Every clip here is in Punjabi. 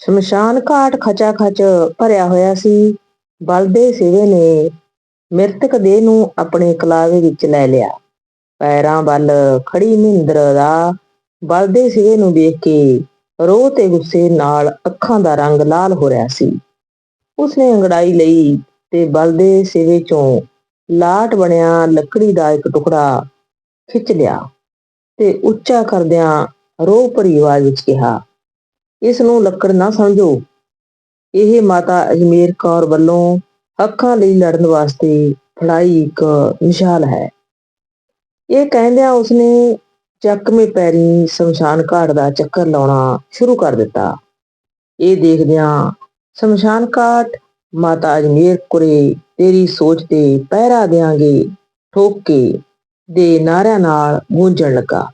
ਸ਼ਮਸ਼ਾਨ ਘਾਟ ਖਚਾ ਖਚ ਭਰਿਆ ਹੋਇਆ ਸੀ। ਬਲਦੇ ਸਿਵੇ ਨੇ ਮ੍ਰਿਤਕ ਦੇਹ ਨੂੰ ਆਪਣੇ ਕਲਾਵੇ ਵਿੱਚ ਲੈ ਲਿਆ। ਪੈਰਾਂ ਵੱਲ ਖੜੀ ਮਹਿੰਦਰ ਦਾ ਬਲਦੇ ਸਿਵੇ ਨੂੰ ਵੇਖ ਕੇ ਰੋਹ ਤੇ ਗੁੱਸੇ ਨਾਲ ਅੱਖਾਂ ਦਾ ਰੰਗ ਲਾਲ ਹੋ ਰਿਹਾ ਸੀ। ਉਸਨੇ ਅੰਗੜਾਈ ਲਈ ਤੇ ਬਲਦੇ ਸਿਵੇ ਚੋਂ ਲਾਟ ਬਣਿਆ ਲੱਕੜੀ ਦਾ ਇੱਕ ਟੁਕੜਾ ਖਿੱਚ ਲਿਆ ਤੇ ਉੱਚਾ ਕਰਦਿਆਂ ਰੋਹ ਭਰੀ ਆਵਾਜ਼ ਵਿੱਚ ਕਿਹਾ ਇਸ ਨੂੰ ਲੱਕੜ ਨਾ ਸਮਝੋ। ਇਹ ਮਾਤਾ ਅਜਮੇਰ ਕੌਰ ਵੱਲੋਂ ਹੱਕਾਂ ਲਈ ਲੜਨ ਵਾਸਤੇ ਫੜਾਈ ਇੱਕ ਮਿਸਾਲ ਹੈ। ਇਹ ਕਹਿੰਦਿਆਂ ਉਸਨੇ ਚੱਕਵੇਂ ਪੈਰੀ ਸ਼ਮਸ਼ਾਨ ਘਾਟ ਦਾ ਚੱਕਰ ਲਾਉਣਾ ਸ਼ੁਰੂ ਕਰ ਦਿੱਤਾ। ਇਹ ਦੇਖਦਿਆਂ ਸ਼ਮਸ਼ਾਨ ਘਾਟ, ਮਾਤਾ ਅਜਮੇਰ ਕੁਰੇ ਤੇਰੀ ਸੋਚ ਤੇ ਪਹਿਰਾ ਦਿਆਂਗੇ, ਠੋਕ ਕੇ ਦੇ ਨਾਰਿਆਂ ਨਾਲ ਗੂੰਜਣ ਲੱਗਾ।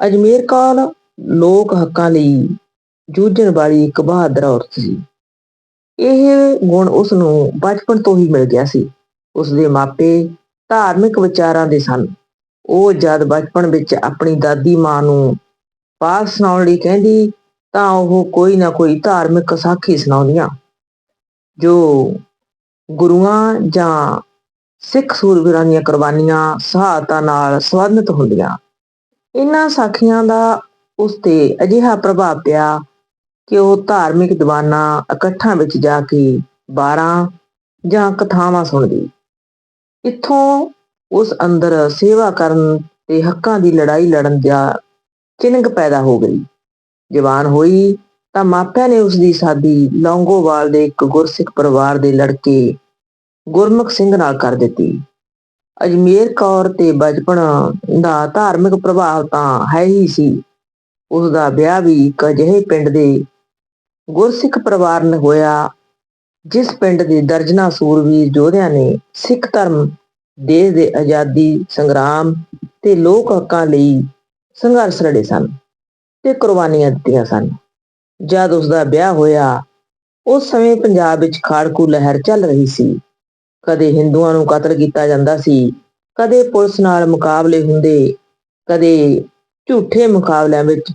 ਅਜਮੇਰ ਕੌਰ ਲੋਕ ਹੱਕਾਂ ਲਈ ਜੂਝਣ ਵਾਲੀ ਇੱਕ ਬਹਾਦਰ ਔਰਤ ਸੀ। ਇਹ ਗੁਣ ਉਸ ਨੂੰ ਬਚਪਨ ਤੋਂ ਹੀ ਮਿਲ ਗਿਆ ਸੀ। ਉਸ ਦੇ ਮਾਪੇ ਧਾਰਮਿਕ ਵਿਚਾਰਾਂ ਦੇ ਸਨ। ਉਹ ਜਦ ਬਚਪਨ ਵਿੱਚ ਆਪਣੀ ਦਾਦੀ ਮਾਂ ਨੂੰ ਪਾਠ ਸੁਣਾਉਣ ਲਈ ਕਹਿੰਦੀ, ਤਾਂ ਉਹ ਕੋਈ ਨਾ ਕੋਈ ਧਾਰਮਿਕ ਸਾਖੀ ਸੁਣਾਉਂਦੀਆਂ। ਜੋ ਗੁਰੂਆਂ ਜਾਂ ਸਿੱਖ ਸੂਰਬੀਰਾਂ ਦੀਆਂ ਕੁਰਬਾਨੀਆਂ ਸ਼ਹਾਦਤਾਂ ਨਾਲ ਸੰਬੰਧਿਤ ਹੁੰਦੀਆਂ। ਇਹਨਾਂ ਸਾਖੀਆਂ ਦਾ ਉਸ ਤੇ ਅਜਿਹਾ ਪ੍ਰਭਾਵ ਪਿਆ ਕਿ ਉਹ ਧਾਰਮਿਕ ਦੀਵਾਨਾਂ ਇਕੱਠਾਂ ਵਿੱਚ ਜਾ ਕੇ 12 ਜਾਂ ਕਥਾਵਾਂ ਸੁਣਦੀ। ਇੱਥੋਂ ਉਸ ਅੰਦਰ ਸੇਵਾ ਕਰਨ ਤੇ ਹੱਕਾਂ ਦੀ ਲੜਾਈ ਲੜਨ ਦਾ ਚਿੰਗ ਪੈਦਾ ਹੋ ਗਈ। ਜਵਾਨ ਹੋਈ ਤਾਂ ਮਾਪਿਆਂ ਨੇ ਉਸ ਦੀ ਸਾਦੀ ਲੌਂਗੋਵਾਲ ਦੇ ਇੱਕ ਗੁਰਸਿੱਖ ਪਰਿਵਾਰ ਦੇ ਲੜਕੇ ਗੁਰਮੁਖ ਸਿੰਘ ਨਾਲ ਕਰ ਦਿੱਤੀ। ਅਜਮੇਰ ਕੌਰ ਤੇ ਬਚਪਨ ਦਾ ਧਾਰਮਿਕ ਪ੍ਰਭਾਵ ਤਾਂ ਹੈ ਹੀ ਸੀ। ਉਸ ਦਾ ਵਿਆਹ ਵੀ ਇੱਕ ਅਜਿਹੇ ਪਿੰਡ ਦੇ ਗੁਰਸਿੱਖ ਪਰਿਵਾਰ ਨਾਲ ਹੋਇਆ, ਜਿਸ ਪਿੰਡ ਦੇ ਦਰਜਨਾ ਸੂਰਵੀਰ ਯੋਧਿਆਂ ਨੇ ਸਿੱਖ ਧਰਮ ਦੇਸ਼ ਦੇ ਆਜ਼ਾਦੀ ਸੰਗਰਾਮ ਤੇ ਲੋਕ ਹੱਕਾਂ ਲਈ ਸੰਘਰਸ਼ ਲੜੇ ਸਨ ਤੇ ਕੁਰਬਾਨੀਆਂ ਦਿੱਤੀਆਂ ਸਨ। ਜਦ ਉਸ ਦਾ ਵਿਆਹ ਹੋਇਆ, ਉਸ ਸਮੇਂ ਪੰਜਾਬ ਵਿੱਚ ਖਾੜਕੂ ਲਹਿਰ ਚੱਲ ਰਹੀ ਸੀ। ਕਦੇ ਹਿੰਦੂਆਂ ਨੂੰ ਕਤਲ ਕੀਤਾ ਜਾਂਦਾ ਸੀ, ਕਦੇ ਪੁਲਿਸ ਨਾਲ ਮੁਕਾਬਲੇ ਹੁੰਦੇ, ਕਦੇ ਝੂਠੇ ਮੁਕਾਬਲਿਆਂ ਵਿੱਚ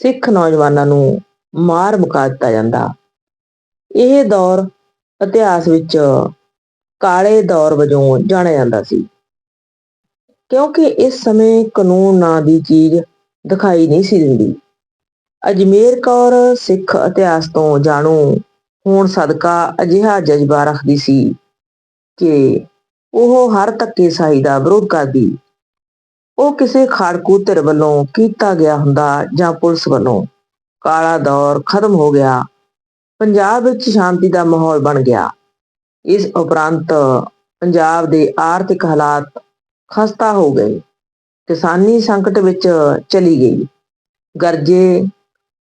ਸਿੱਖ ਨੌਜਵਾਨਾਂ ਨੂੰ ਮਾਰ ਮੁਕਾ ਦਿੱਤਾ ਜਾਂਦਾ। ਇਹ ਦੌਰ ਇਤਿਹਾਸ ਵਿੱਚ ਕਾਲੇ ਦੌਰ ਵਜੋਂ ਜਾਣਿਆ ਜਾਂਦਾ ਸੀ। ਕਿਉਂਕਿ ਇਸ ਸਮੇਂ ਕਾਨੂੰਨ ਨਾਂ ਦੀ ਚੀਜ਼ ਦਿਖਾਈ ਨਹੀਂ ਸੀ ਦਿੰਦੀ। ਅਜਮੇਰ ਕੌਰ ਸਿੱਖ ਇਤਿਹਾਸ ਤੋਂ ਜਾਣੂ ਹੋਣ ਸਦਕਾ ਅਜਿਹਾ ਜਜ਼ਬਾ ਰੱਖਦੀ ਸੀ ਕਿ ਉਹ ਹਰ ਧੱਕੇ ਸਾਈ ਦਾ ਵਿਰੋਧ ਕਰਦੀ। ਉਹ ਕਿਸੇ ਖਾੜਕੂ ਧਿਰ ਵੱਲੋਂ ਕੀਤਾ ਗਿਆ ਹੁੰਦਾ ਜਾਂ ਪੁਲਿਸ ਵੱਲੋਂ ਕਾਲਾ ਦੌਰ ਖਤਮ ਹੋ ਗਿਆ। ਪੰਜਾਬ ਵਿੱਚ ਸ਼ਾਂਤੀ ਦਾ ਮਾਹੌਲ ਬਣ ਗਿਆ। ਇਸ ਉਪਰੰਤ ਪੰਜਾਬ ਦੇ ਆਰਥਿਕ ਹਾਲਾਤ ਖਸਤਾ ਹੋ ਗਏ। ਕਿਸਾਨੀ ਸੰਕਟ ਵਿੱਚ ਚਲੀ ਗਈ। ਗਰਜੇ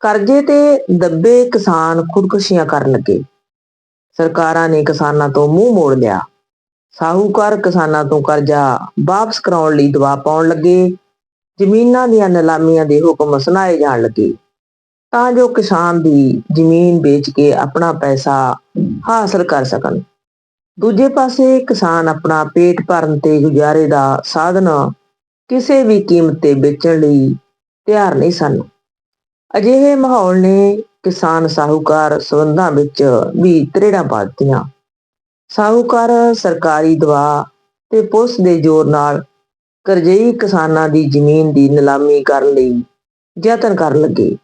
ਕਰਜ਼ੇ ਤੇ ਦੱਬੇ ਕਿਸਾਨ ਖੁਦਕੁਸ਼ੀਆਂ ਕਰਨ ਲੱਗੇ। ਸਰਕਾਰਾਂ ਨੇ ਕਿਸਾਨਾਂ ਤੋਂ ਮੂੰਹ ਮੋੜ ਲਿਆ। ਸਾਹੂਕਾਰ ਕਿਸਾਨਾਂ ਤੋਂ ਕਰਜ਼ਾ ਵਾਪਸ ਕਰਾਉਣ ਲਈ ਦਬਾਅ ਪਾਉਣ ਲੱਗੇ। ਜ਼ਮੀਨਾਂ ਦੀਆਂ ਨਿਲਾਮੀਆਂ ਦੇ ਹੁਕਮ ਸੁਣਾਏ ਜਾਣ ਲੱਗੇ। ਤਾਂ ਜੋ ਕਿਸਾਨ ਦੀ ਜ਼ਮੀਨ ਵੇਚ ਕੇ ਆਪਣਾ ਪੈਸਾ ਹਾਸਲ ਕਰ ਸਕਣ। ਦੂਜੇ ਪਾਸੇ ਕਿਸਾਨ ਆਪਣਾ ਪੇਟ ਭਰਨ ਤੇ ਗੁਜ਼ਾਰੇ ਦਾ ਸਾਧਨ ਕਿਸੇ ਵੀ ਕੀਮਤ ਤੇ ਵੇਚਣ ਲਈ ਤਿਆਰ ਨਹੀਂ ਸਨ। ਅਜਿਹੇ ਮਾਹੌਲ ਨੇ ਕਿਸਾਨ ਸਾਹੂਕਾਰ ਸੰਬੰਧਾਂ ਵਿੱਚ ਵੀ ਤਰੇੜਾਂ ਪਾ ਦਿੱਤੀਆਂ। ਸਾਹੂਕਾਰ ਸਰਕਾਰੀ ਦਵਾ ਤੇ ਪੁਲਿਸ ਦੇ ਜ਼ੋਰ ਨਾਲ ਕਰਜ਼ਈ ਕਿਸਾਨਾਂ ਦੀ ਜ਼ਮੀਨ ਦੀ ਨਿਲਾਮੀ ਕਰਨ ਲਈ ਯਤਨ ਕਰਨ ਲੱਗੇ।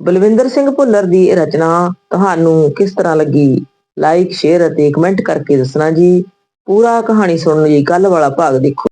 ਬਲਵਿੰਦਰ ਸਿੰਘ ਭੁੱਲਰ ਦੀ ਇਹ ਰਚਨਾ ਤੁਹਾਨੂੰ ਕਿਸ ਤਰ੍ਹਾਂ ਲੱਗੀ? ਲਾਈਕ ਸ਼ੇਅਰ ਅਤੇ ਕਮੈਂਟ ਕਰਕੇ ਦੱਸਣਾ ਜੀ। ਪੂਰਾ ਕਹਾਣੀ ਸੁਣਨ ਲਈ ਕੱਲ ਵਾਲਾ ਭਾਗ ਦੇਖੋ।